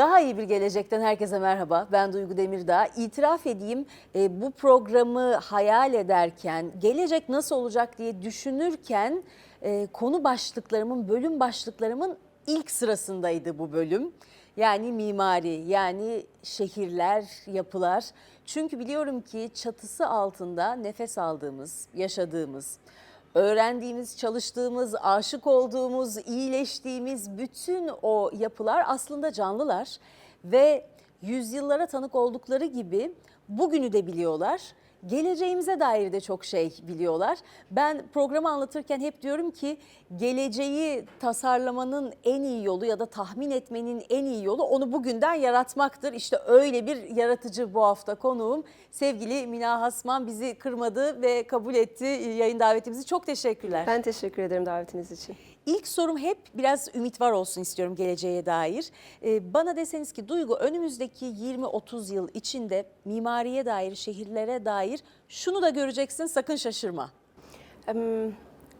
Daha iyi bir gelecekten herkese merhaba. Ben Duygu Demirdağ. İtiraf edeyim e, bu programı hayal ederken, gelecek nasıl olacak diye düşünürken e, konu başlıklarımın, bölüm başlıklarımın ilk sırasındaydı bu bölüm. Yani mimari, yani şehirler, yapılar. Çünkü biliyorum ki çatısı altında nefes aldığımız, yaşadığımız, öğrendiğimiz, çalıştığımız, aşık olduğumuz, iyileştiğimiz bütün o yapılar aslında canlılar ve yüzyıllara tanık oldukları gibi bugünü de biliyorlar. Geleceğimize dair de çok şey biliyorlar. Ben programı anlatırken hep diyorum ki geleceği tasarlamanın en iyi yolu ya da tahmin etmenin en iyi yolu onu bugünden yaratmaktır. İşte öyle bir yaratıcı bu hafta konuğum. Sevgili Mina Hasman bizi kırmadı ve kabul etti yayın davetimizi. Çok teşekkürler. Ben teşekkür ederim davetiniz için. İlk sorum hep biraz ümit var olsun istiyorum geleceğe dair. Ee, bana deseniz ki Duygu önümüzdeki 20-30 yıl içinde mimariye dair, şehirlere dair şunu da göreceksin sakın şaşırma.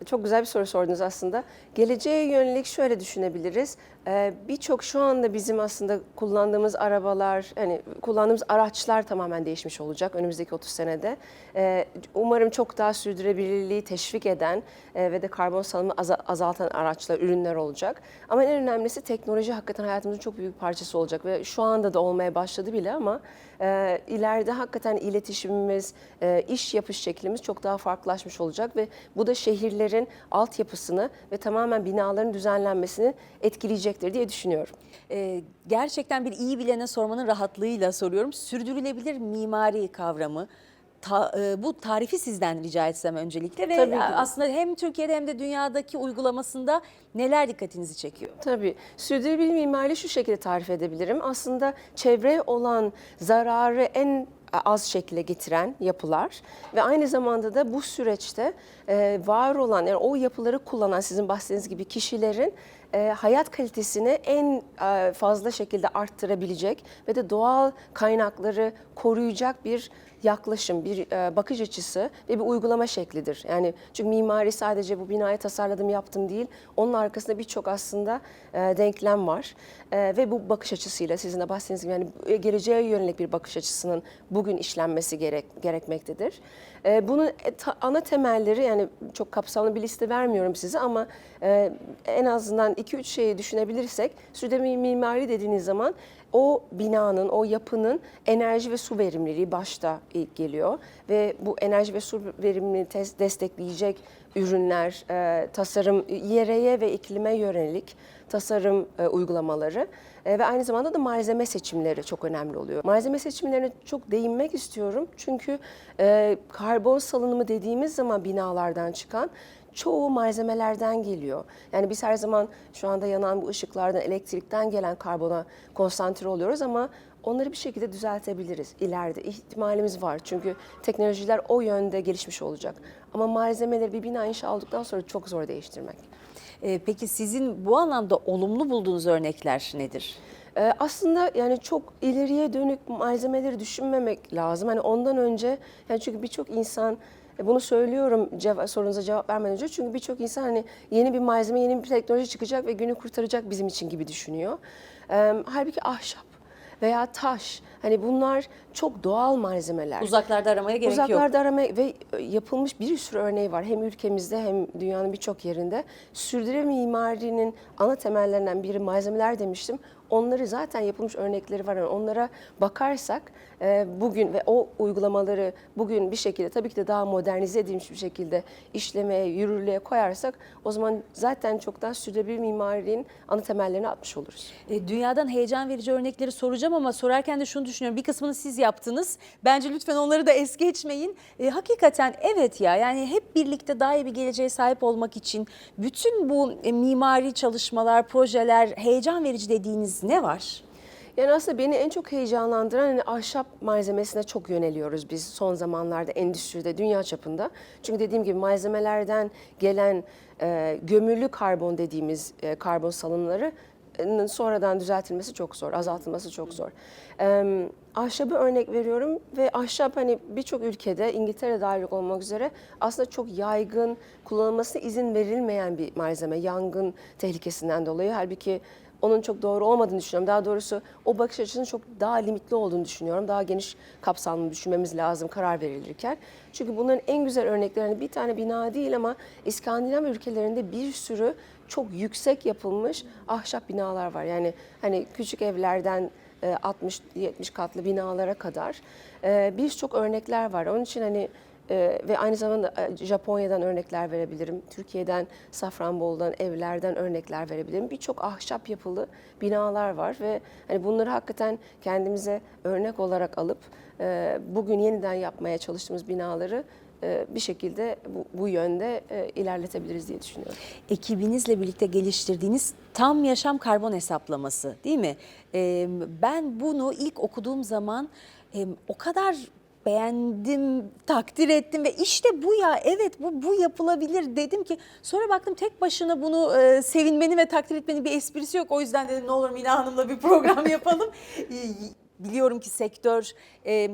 Çok güzel bir soru sordunuz aslında. Geleceğe yönelik şöyle düşünebiliriz. Ee, Birçok şu anda bizim aslında kullandığımız arabalar, hani kullandığımız araçlar tamamen değişmiş olacak önümüzdeki 30 senede. Ee, Umarım çok daha sürdürülebilirliği teşvik eden e, ve de karbon salımı aza- azaltan araçlar, ürünler olacak. Ama en önemlisi teknoloji hakikaten hayatımızın çok büyük bir parçası olacak ve şu anda da olmaya başladı bile ama e, ileride hakikaten iletişimimiz, e, iş yapış şeklimiz çok daha farklılaşmış olacak ve bu da şehirlerin altyapısını ve tamamen binaların düzenlenmesini etkileyecektir diye düşünüyorum. Ee, gerçekten bir iyi bilene sormanın rahatlığıyla soruyorum. Sürdürülebilir mimari kavramı. ta- e, bu tarifi sizden rica etsem öncelikle ve Tabii ki. aslında hem Türkiye'de hem de dünyadaki uygulamasında neler dikkatinizi çekiyor? Tabii. Sürdürülebilir mimari şu şekilde tarif edebilirim. Aslında çevreye olan zararı en az şekilde getiren yapılar ve aynı zamanda da bu süreçte e, var olan yani o yapıları kullanan sizin bahsettiğiniz gibi kişilerin e, hayat kalitesini en e, fazla şekilde arttırabilecek ve de doğal kaynakları koruyacak bir yaklaşım, bir e, bakış açısı ve bir uygulama şeklidir. Yani çünkü mimari sadece bu binayı tasarladım yaptım değil, onun arkasında birçok aslında denklem var ve bu bakış açısıyla sizin de bahsettiğiniz gibi yani geleceğe yönelik bir bakış açısının bugün işlenmesi gerek, gerekmektedir. E, bunun e, ta- ana temelleri yani çok kapsamlı bir liste vermiyorum size ama e, en azından 2-3 şeyi düşünebilirsek sürdürülebilir mimari dediğiniz zaman o binanın, o yapının enerji ve su verimliliği başta ilk geliyor ve bu enerji ve su verimliliğini destekleyecek ürünler, e, tasarım, yereye ve iklime yönelik tasarım e, uygulamaları e, ve aynı zamanda da malzeme seçimleri çok önemli oluyor. Malzeme seçimlerine çok değinmek istiyorum çünkü e, karbon salınımı dediğimiz zaman binalardan çıkan çoğu malzemelerden geliyor. Yani biz her zaman şu anda yanan bu ışıklardan, elektrikten gelen karbona konsantre oluyoruz ama onları bir şekilde düzeltebiliriz ileride. ihtimalimiz var çünkü teknolojiler o yönde gelişmiş olacak. Ama malzemeleri bir bina inşa olduktan sonra çok zor değiştirmek. Ee, peki sizin bu anlamda olumlu bulduğunuz örnekler nedir? Ee, aslında yani çok ileriye dönük malzemeleri düşünmemek lazım. Hani ondan önce yani çünkü birçok insan e, bunu söylüyorum ceva- sorunuza cevap vermeden önce çünkü birçok insan hani yeni bir malzeme, yeni bir teknoloji çıkacak ve günü kurtaracak bizim için gibi düşünüyor. Ee, halbuki ahşap veya taş hani bunlar çok doğal malzemeler. Uzaklarda aramaya gerek yok. Uzaklarda arama ve yapılmış bir sürü örneği var. Hem ülkemizde hem dünyanın birçok yerinde. Sürdürülebilir mimarinin ana temellerinden biri malzemeler demiştim. Onları zaten yapılmış örnekleri var. Yani onlara bakarsak e, bugün ve o uygulamaları bugün bir şekilde tabii ki de daha modernize edilmiş bir şekilde işlemeye, yürürlüğe koyarsak o zaman zaten çoktan sürdürülebilir mimarinin ana temellerini atmış oluruz. E, Dünyadan heyecan verici örnekleri soracağım ama sorarken de şunu düşünüyorum. Bir kısmını siz yaptınız. Bence lütfen onları da es geçmeyin. E, hakikaten evet ya yani hep birlikte daha iyi bir geleceğe sahip olmak için bütün bu e, mimari çalışmalar, projeler heyecan verici dediğiniz ne var? Yani aslında beni en çok heyecanlandıran hani ahşap malzemesine çok yöneliyoruz biz son zamanlarda endüstride, dünya çapında. Çünkü dediğim gibi malzemelerden gelen e, gömülü karbon dediğimiz e, karbon salınımları e, sonradan düzeltilmesi çok zor, azaltılması çok zor. E, ahşabı örnek veriyorum ve ahşap hani birçok ülkede İngiltere dahil olmak üzere aslında çok yaygın kullanılmasına izin verilmeyen bir malzeme yangın tehlikesinden dolayı. Halbuki onun çok doğru olmadığını düşünüyorum. Daha doğrusu o bakış açısının çok daha limitli olduğunu düşünüyorum. Daha geniş kapsamlı düşünmemiz lazım karar verilirken. Çünkü bunların en güzel örnekleri hani bir tane bina değil ama İskandinav ülkelerinde bir sürü çok yüksek yapılmış ahşap binalar var. Yani hani küçük evlerden 60-70 katlı binalara kadar e, birçok örnekler var. Onun için hani e, ve aynı zamanda e, Japonya'dan örnekler verebilirim. Türkiye'den, Safranbolu'dan, evlerden örnekler verebilirim. Birçok ahşap yapılı binalar var ve hani bunları hakikaten kendimize örnek olarak alıp e, bugün yeniden yapmaya çalıştığımız binaları e, bir şekilde bu, bu yönde ilerletebiliriz diye düşünüyorum. ekibinizle birlikte geliştirdiğiniz tam yaşam karbon hesaplaması değil mi? Ee, ben bunu ilk okuduğum zaman o kadar beğendim, takdir ettim ve işte bu ya evet bu bu yapılabilir dedim ki sonra baktım tek başına bunu e, sevinmeni ve takdir etmenin bir esprisi yok. O yüzden dedim ne olur Mina Hanım'la bir program yapalım. Biliyorum ki sektör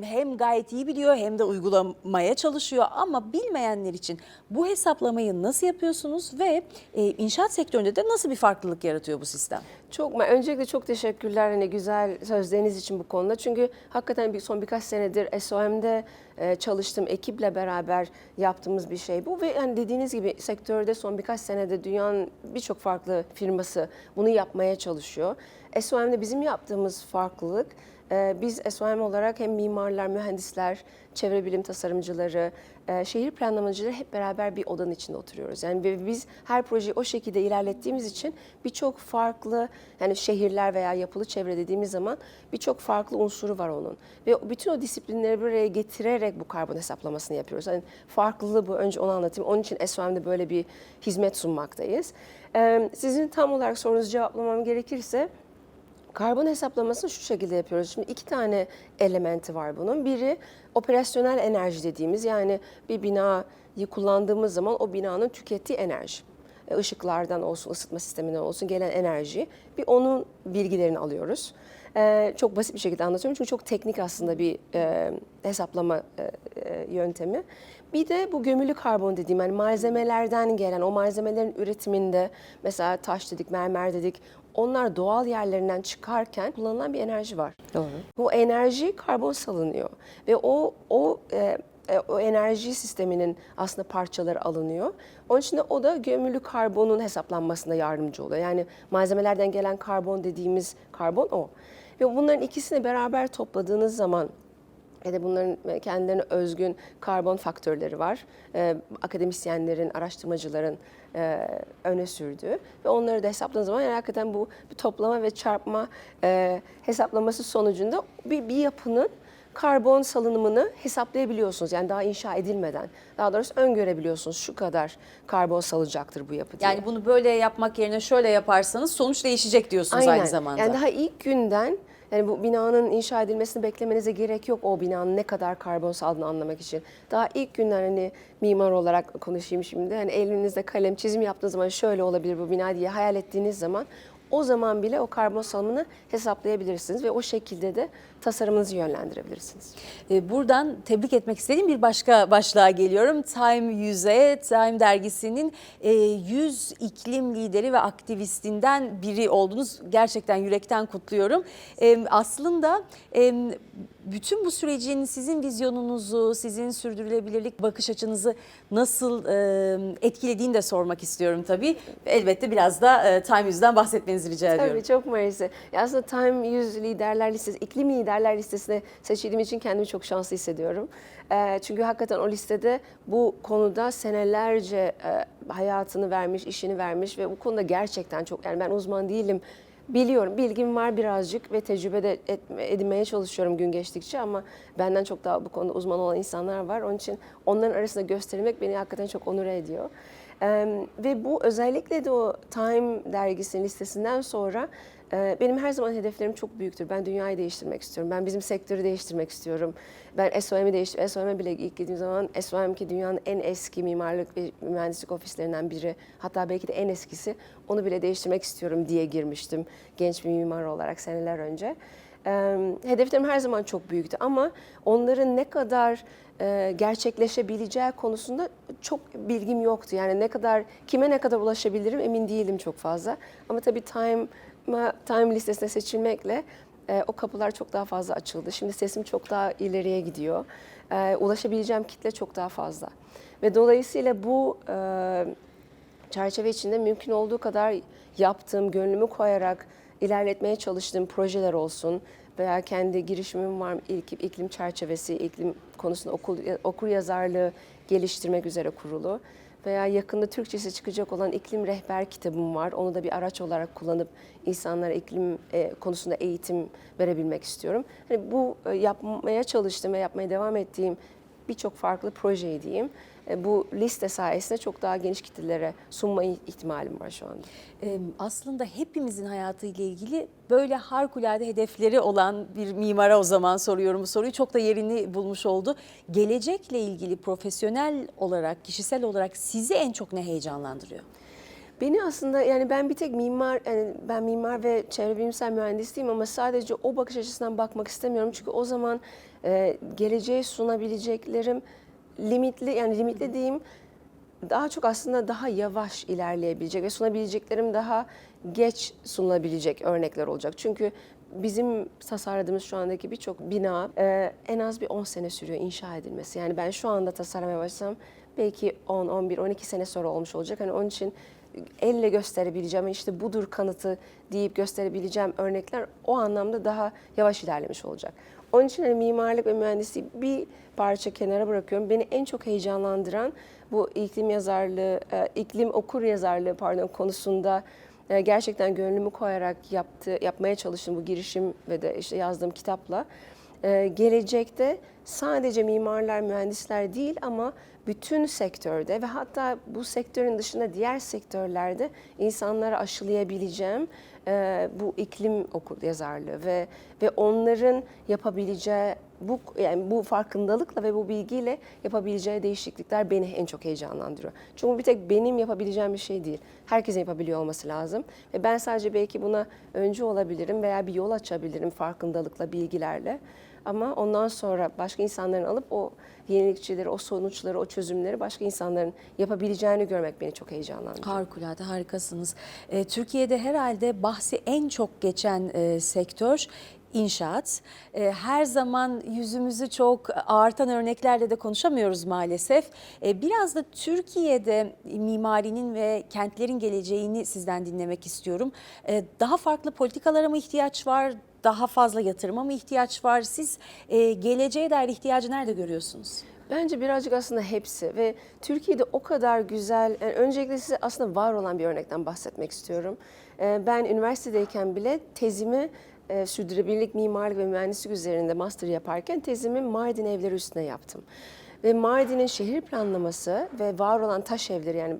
hem gayet iyi biliyor hem de uygulamaya çalışıyor ama bilmeyenler için bu hesaplamayı nasıl yapıyorsunuz ve inşaat sektöründe de nasıl bir farklılık yaratıyor bu sistem? Çok öncelikle çok teşekkürler hani güzel sözleriniz için bu konuda. Çünkü hakikaten bir son birkaç senedir SOM'de e, çalıştığım ekiple beraber yaptığımız bir şey bu ve yani dediğiniz gibi sektörde son birkaç senede dünyanın birçok farklı firması bunu yapmaya çalışıyor. SOM'de bizim yaptığımız farklılık biz SOM olarak hem mimarlar, mühendisler, çevre bilim tasarımcıları, e, şehir planlamacıları hep beraber bir odanın içinde oturuyoruz. Yani biz her projeyi o şekilde ilerlettiğimiz için birçok farklı yani şehirler veya yapılı çevre dediğimiz zaman birçok farklı unsuru var onun. Ve bütün o disiplinleri bir araya getirerek bu karbon hesaplamasını yapıyoruz. Yani farklılığı bu önce onu anlatayım. Onun için SOM'de böyle bir hizmet sunmaktayız. E, sizin tam olarak sorunuzu cevaplamam gerekirse Karbon hesaplamasını şu şekilde yapıyoruz. Şimdi iki tane elementi var bunun. Biri operasyonel enerji dediğimiz yani bir binayı kullandığımız zaman o binanın tükettiği enerji. E, Işıklardan olsun, ısıtma sisteminden olsun gelen enerji. Bir onun bilgilerini alıyoruz. Ee, çok basit bir şekilde anlatıyorum çünkü çok teknik aslında bir e, hesaplama e, e, yöntemi. Bir de bu gömülü karbon dediğim yani malzemelerden gelen o malzemelerin üretiminde mesela taş dedik, mermer dedik onlar doğal yerlerinden çıkarken kullanılan bir enerji var. Doğru. Bu enerji karbon salınıyor ve o o e, e, o enerji sisteminin aslında parçaları alınıyor. Onun için de o da gömülü karbonun hesaplanmasına yardımcı oluyor. Yani malzemelerden gelen karbon dediğimiz karbon o. Ve bunların ikisini beraber topladığınız zaman ya da bunların kendilerine özgün karbon faktörleri var. Ee, akademisyenlerin, araştırmacıların e, öne sürdüğü ve onları da hesapladığınız zaman yani hakikaten bu bir toplama ve çarpma e, hesaplaması sonucunda bir, bir yapının karbon salınımını hesaplayabiliyorsunuz. Yani daha inşa edilmeden. Daha doğrusu öngörebiliyorsunuz şu kadar karbon salacaktır bu yapı diye. Yani bunu böyle yapmak yerine şöyle yaparsanız sonuç değişecek diyorsunuz aynı zamanda. Yani daha ilk günden yani bu binanın inşa edilmesini beklemenize gerek yok o binanın ne kadar karbon saldığını anlamak için. Daha ilk günden hani mimar olarak konuşayım şimdi. Hani elinizde kalem çizim yaptığınız zaman şöyle olabilir bu bina diye hayal ettiğiniz zaman o zaman bile o karbon salımını hesaplayabilirsiniz ve o şekilde de tasarımınızı yönlendirebilirsiniz. E, Buradan tebrik etmek istediğim bir başka başlığa geliyorum. Time 100'e, Time dergisinin e, 100 iklim lideri ve aktivistinden biri oldunuz. Gerçekten yürekten kutluyorum. E, Aslında e, bütün bu sürecin sizin vizyonunuzu, sizin sürdürülebilirlik bakış açınızı nasıl e, etkilediğini de sormak istiyorum tabii. Elbette biraz da e, Time 100'den bahsetmenizi rica ediyorum. Tabii çok. Ya aslında Time 100 liderler listesi, iklim liderler listesine seçildiğim için kendimi çok şanslı hissediyorum. Ee, çünkü hakikaten o listede bu konuda senelerce e, hayatını vermiş, işini vermiş ve bu konuda gerçekten çok yani ben uzman değilim. Biliyorum, bilgim var birazcık ve tecrübe de edinmeye çalışıyorum gün geçtikçe ama benden çok daha bu konuda uzman olan insanlar var. Onun için onların arasında gösterilmek beni hakikaten çok onur ediyor. Ve bu özellikle de o Time dergisinin listesinden sonra benim her zaman hedeflerim çok büyüktür. Ben dünyayı değiştirmek istiyorum. Ben bizim sektörü değiştirmek istiyorum. Ben SOM'i değiştir, SOM'e bile ilk gittiğim zaman SOM ki dünyanın en eski mimarlık ve mühendislik ofislerinden biri. Hatta belki de en eskisi. Onu bile değiştirmek istiyorum diye girmiştim genç bir mimar olarak seneler önce. Ee, hedeflerim her zaman çok büyüktü ama onların ne kadar e, gerçekleşebileceği konusunda çok bilgim yoktu. Yani ne kadar kime ne kadar ulaşabilirim emin değilim çok fazla. Ama tabii Time Time, Time listesine seçilmekle e, o kapılar çok daha fazla açıldı. Şimdi sesim çok daha ileriye gidiyor. E, ulaşabileceğim kitle çok daha fazla. Ve dolayısıyla bu e, çerçeve içinde mümkün olduğu kadar yaptığım, gönlümü koyarak ilerletmeye çalıştığım projeler olsun veya kendi girişimim var ilk iklim çerçevesi, iklim konusunda okul, okur yazarlığı geliştirmek üzere kurulu veya yakında Türkçesi çıkacak olan iklim rehber kitabım var. Onu da bir araç olarak kullanıp insanlara iklim e, konusunda eğitim verebilmek istiyorum. Hani bu e, yapmaya çalıştığım ve yapmaya devam ettiğim birçok farklı projeyi diyeyim. E, bu liste sayesinde çok daha geniş kitlelere sunma ihtimalim var şu anda. Aslında hepimizin hayatıyla ilgili böyle harikulade hedefleri olan bir mimara o zaman soruyorum bu soruyu. Çok da yerini bulmuş oldu. Gelecekle ilgili profesyonel olarak, kişisel olarak sizi en çok ne heyecanlandırıyor? Beni aslında yani ben bir tek mimar, yani ben mimar ve çevre bilimsel mühendisiyim ama sadece o bakış açısından bakmak istemiyorum. Çünkü o zaman e, geleceğe sunabileceklerim limitli, yani limitli diyeyim daha çok aslında daha yavaş ilerleyebilecek ve sunabileceklerim daha geç sunulabilecek örnekler olacak. Çünkü bizim tasarladığımız şu andaki birçok bina e, en az bir 10 sene sürüyor inşa edilmesi. Yani ben şu anda tasarlamaya başlasam belki 10, 11, 12 sene sonra olmuş olacak. Hani onun için elle gösterebileceğim işte budur kanıtı deyip gösterebileceğim örnekler o anlamda daha yavaş ilerlemiş olacak. Onun için hani mimarlık ve mühendisliği bir parça kenara bırakıyorum. Beni en çok heyecanlandıran bu iklim yazarlığı, e, iklim okur yazarlığı pardon konusunda e, gerçekten gönlümü koyarak yaptı, yapmaya çalıştığım bu girişim ve de işte yazdığım kitapla e, gelecekte sadece mimarlar, mühendisler değil ama bütün sektörde ve hatta bu sektörün dışında diğer sektörlerde insanlara aşılayabileceğim e, bu iklim okur yazarlığı ve ve onların yapabileceği bu yani bu farkındalıkla ve bu bilgiyle yapabileceği değişiklikler beni en çok heyecanlandırıyor. Çünkü bir tek benim yapabileceğim bir şey değil. Herkesin yapabiliyor olması lazım. Ve ben sadece belki buna öncü olabilirim veya bir yol açabilirim farkındalıkla, bilgilerle. Ama ondan sonra başka insanların alıp o yenilikçileri, o sonuçları, o çözümleri başka insanların yapabileceğini görmek beni çok heyecanlandırıyor. Harikulade, harikasınız. Ee, Türkiye'de herhalde bahsi en çok geçen e, sektör inşaat. Ee, her zaman yüzümüzü çok ağırtan örneklerle de konuşamıyoruz maalesef. Ee, biraz da Türkiye'de mimarinin ve kentlerin geleceğini sizden dinlemek istiyorum. Ee, daha farklı politikalara mı ihtiyaç var? Daha fazla yatırıma mı ihtiyaç var? Siz e, geleceğe dair ihtiyacı nerede görüyorsunuz? Bence birazcık aslında hepsi ve Türkiye'de o kadar güzel, yani öncelikle size aslında var olan bir örnekten bahsetmek istiyorum. Ee, Ben üniversitedeyken bile tezimi e, sürdürülebilirlik, mimarlık ve mühendislik üzerinde master yaparken tezimi Mardin evleri üstüne yaptım. Ve Mardin'in şehir planlaması ve var olan taş evleri yani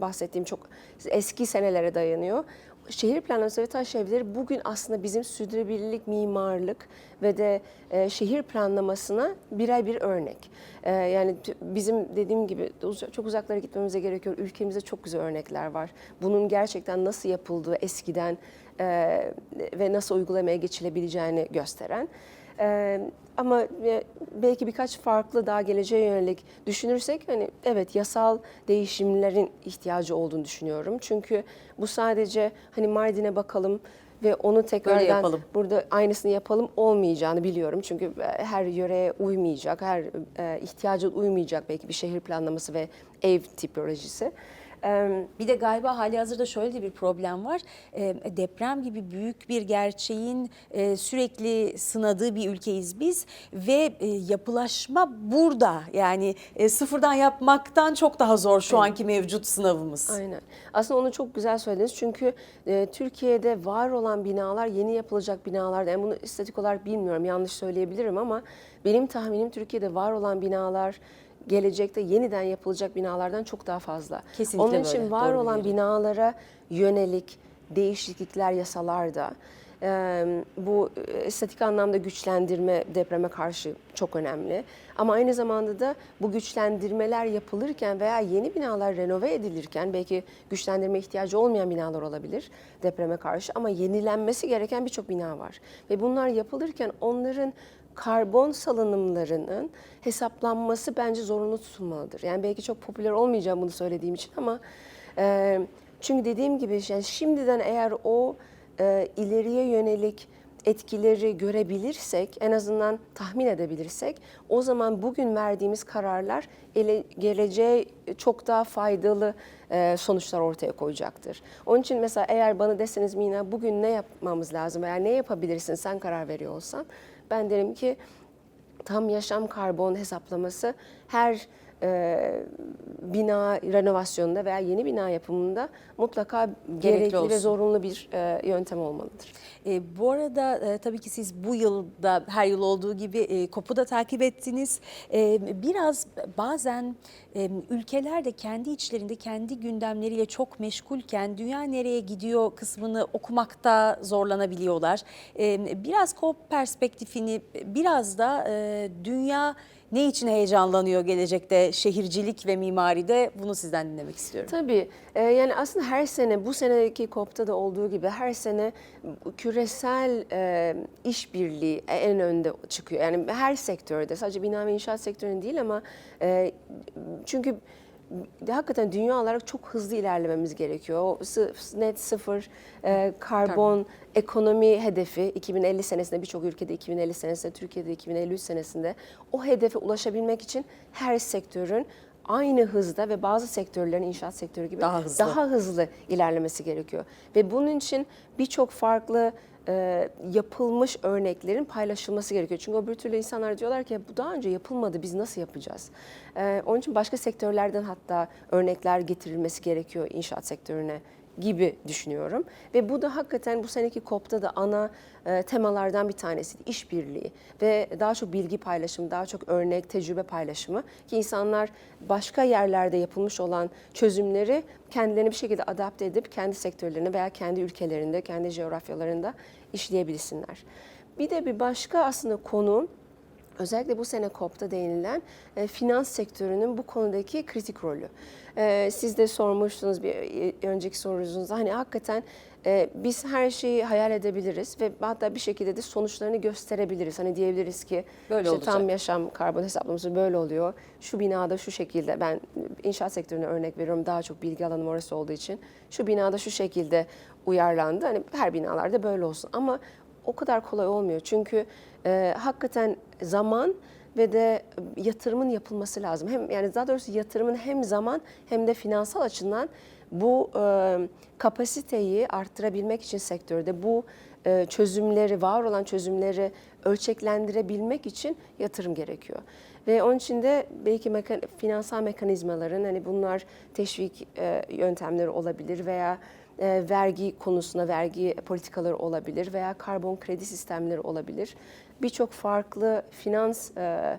bahsettiğim çok eski senelere dayanıyor. Şehir planlaması ve taş evleri bugün aslında bizim sürdürülebilirlik, mimarlık ve de e, şehir planlamasına birer bir örnek. E, yani bizim dediğim gibi çok uzaklara gitmemize gerekiyor. Ülkemizde çok güzel örnekler var. Bunun gerçekten nasıl yapıldığı eskiden e, ve nasıl uygulamaya geçilebileceğini gösteren. Ee, ama e, belki birkaç farklı daha geleceğe yönelik düşünürsek hani evet yasal değişimlerin ihtiyacı olduğunu düşünüyorum. Çünkü bu sadece hani Mardin'e bakalım ve onu tekrardan burada aynısını yapalım olmayacağını biliyorum. Çünkü e, her yöreye uymayacak, her e, ihtiyaca uymayacak belki bir şehir planlaması ve ev tipolojisi. Bir de galiba hali hazırda şöyle de bir problem var. Deprem gibi büyük bir gerçeğin e, sürekli sınadığı bir ülkeyiz biz ve e, yapılaşma burada. Yani e, sıfırdan yapmaktan çok daha zor şu anki mevcut sınavımız. Aynen. Aslında onu çok güzel söylediniz. Çünkü Türkiye'de var olan binalar yeni yapılacak binalar. Yani bunu istatik olarak bilmiyorum. Yanlış söyleyebilirim ama benim tahminim Türkiye'de var olan binalar gelecekte yeniden yapılacak binalardan çok daha fazla. Kesinlikle Onun için böyle. var Doğru olan biliyorum. binalara yönelik değişiklikler yasalarda bu e, statik anlamda güçlendirme depreme karşı çok önemli. Ama aynı zamanda da bu güçlendirmeler yapılırken veya yeni binalar renove edilirken belki güçlendirme ihtiyacı olmayan binalar olabilir depreme karşı ama yenilenmesi gereken birçok bina var. Ve bunlar yapılırken onların karbon salınımlarının hesaplanması bence zorunlu tutulmalıdır. Yani belki çok popüler olmayacağım bunu söylediğim için ama e, çünkü dediğim gibi yani şimdiden eğer o e, ileriye yönelik etkileri görebilirsek, en azından tahmin edebilirsek, o zaman bugün verdiğimiz kararlar ele, geleceğe çok daha faydalı e, sonuçlar ortaya koyacaktır. Onun için mesela eğer bana deseniz Mina bugün ne yapmamız lazım veya ne yapabilirsin sen karar veriyor olsan, ben derim ki tam yaşam karbon hesaplaması her bina renovasyonunda veya yeni bina yapımında mutlaka gerekli, olsun. ve zorunlu bir e, yöntem olmalıdır. E, bu arada e, tabii ki siz bu yılda her yıl olduğu gibi e, COP'u da takip ettiniz. E, biraz bazen e, ülkeler de kendi içlerinde kendi gündemleriyle çok meşgulken dünya nereye gidiyor kısmını okumakta zorlanabiliyorlar. E, biraz COP perspektifini biraz da e, dünya ne için heyecanlanıyor gelecekte şehircilik ve mimaride bunu sizden dinlemek istiyorum. Tabii e, yani aslında her sene bu seneki COP'ta da olduğu gibi her sene küresel e, işbirliği en önde çıkıyor. Yani her sektörde sadece bina ve inşaat sektörünün değil ama e, çünkü hakikaten dünya olarak çok hızlı ilerlememiz gerekiyor. O net sıfır e, karbon ekonomi hedefi 2050 senesinde birçok ülkede 2050 senesinde Türkiye'de 2053 senesinde o hedefe ulaşabilmek için her sektörün aynı hızda ve bazı sektörlerin inşaat sektörü gibi Daha hızlı. daha hızlı ilerlemesi gerekiyor. Ve bunun için birçok farklı e, yapılmış örneklerin paylaşılması gerekiyor. Çünkü öbür türlü insanlar diyorlar ki bu daha önce yapılmadı biz nasıl yapacağız? E, onun için başka sektörlerden hatta örnekler getirilmesi gerekiyor inşaat sektörüne gibi düşünüyorum. Ve bu da hakikaten bu seneki COP'ta da ana e, temalardan bir tanesi işbirliği ve daha çok bilgi paylaşımı, daha çok örnek, tecrübe paylaşımı ki insanlar başka yerlerde yapılmış olan çözümleri kendilerini bir şekilde adapte edip kendi sektörlerine veya kendi ülkelerinde, kendi coğrafyalarında işleyebilsinler. Bir de bir başka aslında konu Özellikle bu sene COP'ta değinilen e, finans sektörünün bu konudaki kritik rolü. E, siz de sormuştunuz bir e, önceki sorunuzda hani hakikaten e, biz her şeyi hayal edebiliriz ve hatta bir şekilde de sonuçlarını gösterebiliriz. Hani diyebiliriz ki Böyle işte olacak. tam yaşam karbon hesaplaması böyle oluyor. Şu binada şu şekilde ben inşaat sektörüne örnek veriyorum daha çok bilgi alanım orası olduğu için. Şu binada şu şekilde uyarlandı. Hani her binalarda böyle olsun ama o kadar kolay olmuyor. Çünkü e, hakikaten zaman ve de yatırımın yapılması lazım. Hem yani daha doğrusu yatırımın hem zaman hem de finansal açıdan bu e, kapasiteyi arttırabilmek için sektörde bu e, çözümleri, var olan çözümleri ölçeklendirebilmek için yatırım gerekiyor. Ve onun için de belki mekan- finansal mekanizmaların hani bunlar teşvik e, yöntemleri olabilir veya e, vergi konusunda vergi politikaları olabilir veya karbon kredi sistemleri olabilir. Birçok farklı finans e,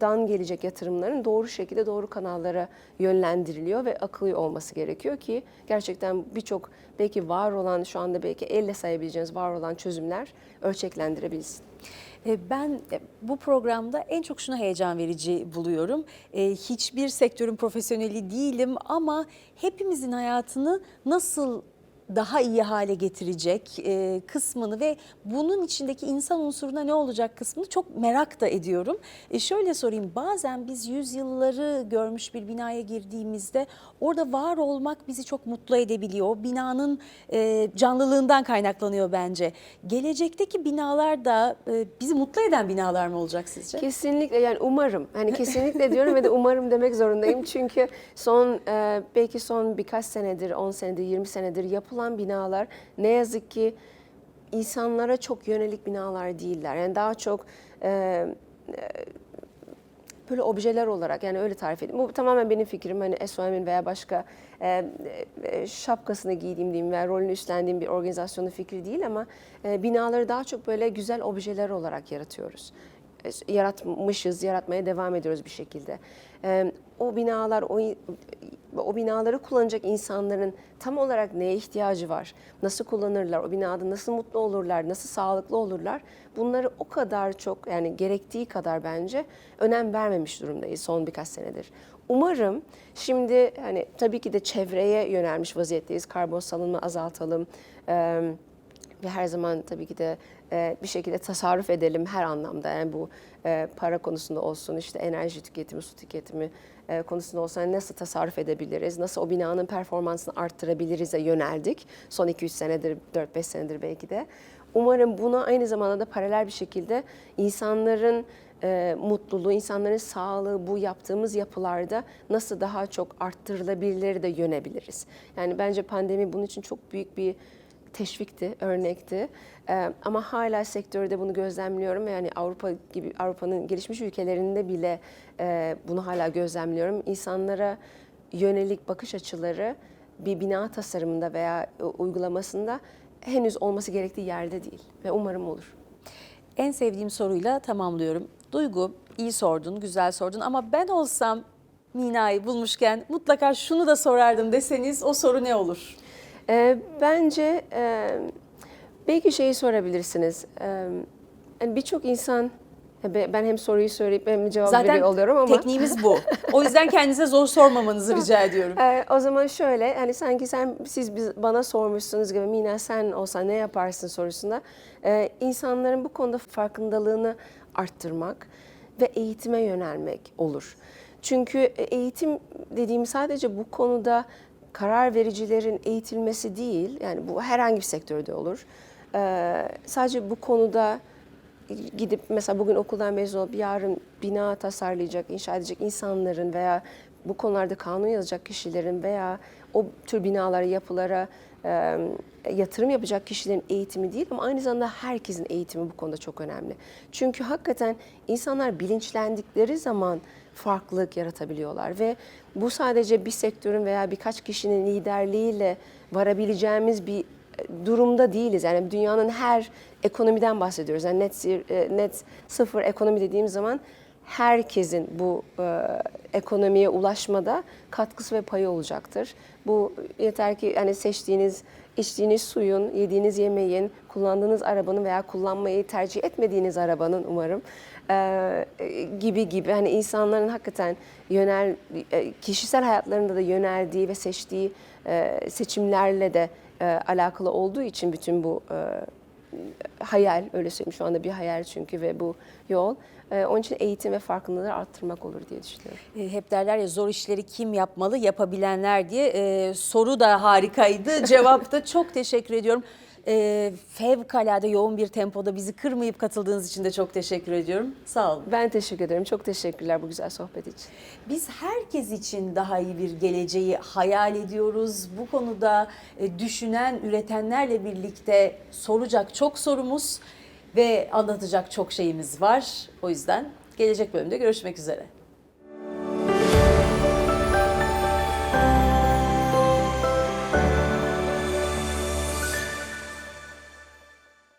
dan gelecek yatırımların doğru şekilde doğru kanallara yönlendiriliyor ve akıllı olması gerekiyor ki gerçekten birçok belki var olan şu anda belki elle sayabileceğiniz var olan çözümler ölçeklendirebilsin. E, Ben e, bu programda en çok şunu heyecan verici buluyorum. E, Hiçbir sektörün profesyoneli değilim ama hepimizin hayatını nasıl daha iyi hale getirecek e, kısmını ve bunun içindeki insan unsuruna ne olacak kısmını çok merak da ediyorum. E, şöyle sorayım bazen biz yüzyılları görmüş bir binaya girdiğimizde orada var olmak bizi çok mutlu edebiliyor. O binanın e, canlılığından kaynaklanıyor bence. Gelecekteki binalar da e, bizi mutlu eden binalar mı olacak sizce? Kesinlikle yani umarım. Hani kesinlikle diyorum ve de umarım demek zorundayım. Çünkü son e, belki son birkaç senedir, 10 senedir, 20 senedir yapılan binalar ne yazık ki insanlara çok yönelik binalar değiller. Yani daha çok e, e, böyle objeler olarak yani öyle tarif edeyim. Bu tamamen benim fikrim. Hani SOM'in veya başka e, e, şapkasını giydiğim diyeyim veya rolünü üstlendiğim bir organizasyonun fikri değil ama e, binaları daha çok böyle güzel objeler olarak yaratıyoruz. E, Yaratmışız, yaratmaya devam ediyoruz bir şekilde. E, o binalar, o o binaları kullanacak insanların tam olarak neye ihtiyacı var? Nasıl kullanırlar? O binada nasıl mutlu olurlar? Nasıl sağlıklı olurlar? Bunları o kadar çok yani gerektiği kadar bence önem vermemiş durumdayız son birkaç senedir. Umarım şimdi hani tabii ki de çevreye yönelmiş vaziyetteyiz. Karbon salınımı azaltalım. Ee, ve her zaman tabii ki de e, bir şekilde tasarruf edelim her anlamda. Yani bu e, para konusunda olsun, işte enerji tüketimi, su tüketimi, e, konusunda olsa hani nasıl tasarruf edebiliriz, nasıl o binanın performansını arttırabiliriz'e yöneldik. Son 2-3 senedir, 4-5 senedir belki de. Umarım buna aynı zamanda da paralel bir şekilde insanların e, mutluluğu, insanların sağlığı bu yaptığımız yapılarda nasıl daha çok arttırılabilir de yönebiliriz. Yani bence pandemi bunun için çok büyük bir teşvikti, örnekti. Ee, ama hala sektörde bunu gözlemliyorum yani Avrupa gibi Avrupa'nın gelişmiş ülkelerinde bile e, bunu hala gözlemliyorum. İnsanlara yönelik bakış açıları bir bina tasarımında veya e, uygulamasında henüz olması gerektiği yerde değil ve umarım olur. En sevdiğim soruyla tamamlıyorum. Duygu, iyi sordun, güzel sordun ama ben olsam Mina'yı bulmuşken mutlaka şunu da sorardım deseniz o soru ne olur? Ee, bence e, belki şeyi sorabilirsiniz. Ee, yani birçok insan be- ben hem soruyu söyleyip hem cevap Zaten veriyor oluyorum ama tekniğimiz bu. O yüzden kendinize zor sormamanızı rica ediyorum. Ee, o zaman şöyle hani sanki sen siz biz, bana sormuşsunuz gibi Mina sen olsan ne yaparsın sorusunda e, insanların bu konuda farkındalığını arttırmak ve eğitime yönelmek olur. Çünkü eğitim dediğim sadece bu konuda karar vericilerin eğitilmesi değil yani bu herhangi bir sektörde olur. Ee, sadece bu konuda gidip mesela bugün okuldan mezun olup yarın bina tasarlayacak, inşa edecek insanların veya bu konularda kanun yazacak kişilerin veya o tür binalara, yapılara yatırım yapacak kişilerin eğitimi değil ama aynı zamanda herkesin eğitimi bu konuda çok önemli. Çünkü hakikaten insanlar bilinçlendikleri zaman farklılık yaratabiliyorlar ve bu sadece bir sektörün veya birkaç kişinin liderliğiyle varabileceğimiz bir durumda değiliz. Yani dünyanın her ekonomiden bahsediyoruz. Yani net, net sıfır ekonomi dediğim zaman herkesin bu e, ekonomiye ulaşmada katkısı ve payı olacaktır. Bu yeter ki hani seçtiğiniz, içtiğiniz suyun, yediğiniz yemeğin, kullandığınız arabanın veya kullanmayı tercih etmediğiniz arabanın umarım e, gibi gibi hani insanların hakikaten yönel e, kişisel hayatlarında da yöneldiği ve seçtiği e, seçimlerle de e, alakalı olduğu için bütün bu e, hayal öyle söyleyeyim şu anda bir hayal çünkü ve bu yol. E, onun için eğitim ve farkındalığı arttırmak olur diye düşünüyorum. E, Hep derler ya zor işleri kim yapmalı? Yapabilenler diye. E, soru da harikaydı. Cevap da çok teşekkür ediyorum. E, fevkalade yoğun bir tempoda bizi kırmayıp katıldığınız için de çok teşekkür ediyorum. Sağ olun. Ben teşekkür ederim. Çok teşekkürler bu güzel sohbet için. Biz herkes için daha iyi bir geleceği hayal ediyoruz. Bu konuda e, düşünen, üretenlerle birlikte soracak çok sorumuz ve anlatacak çok şeyimiz var. O yüzden gelecek bölümde görüşmek üzere.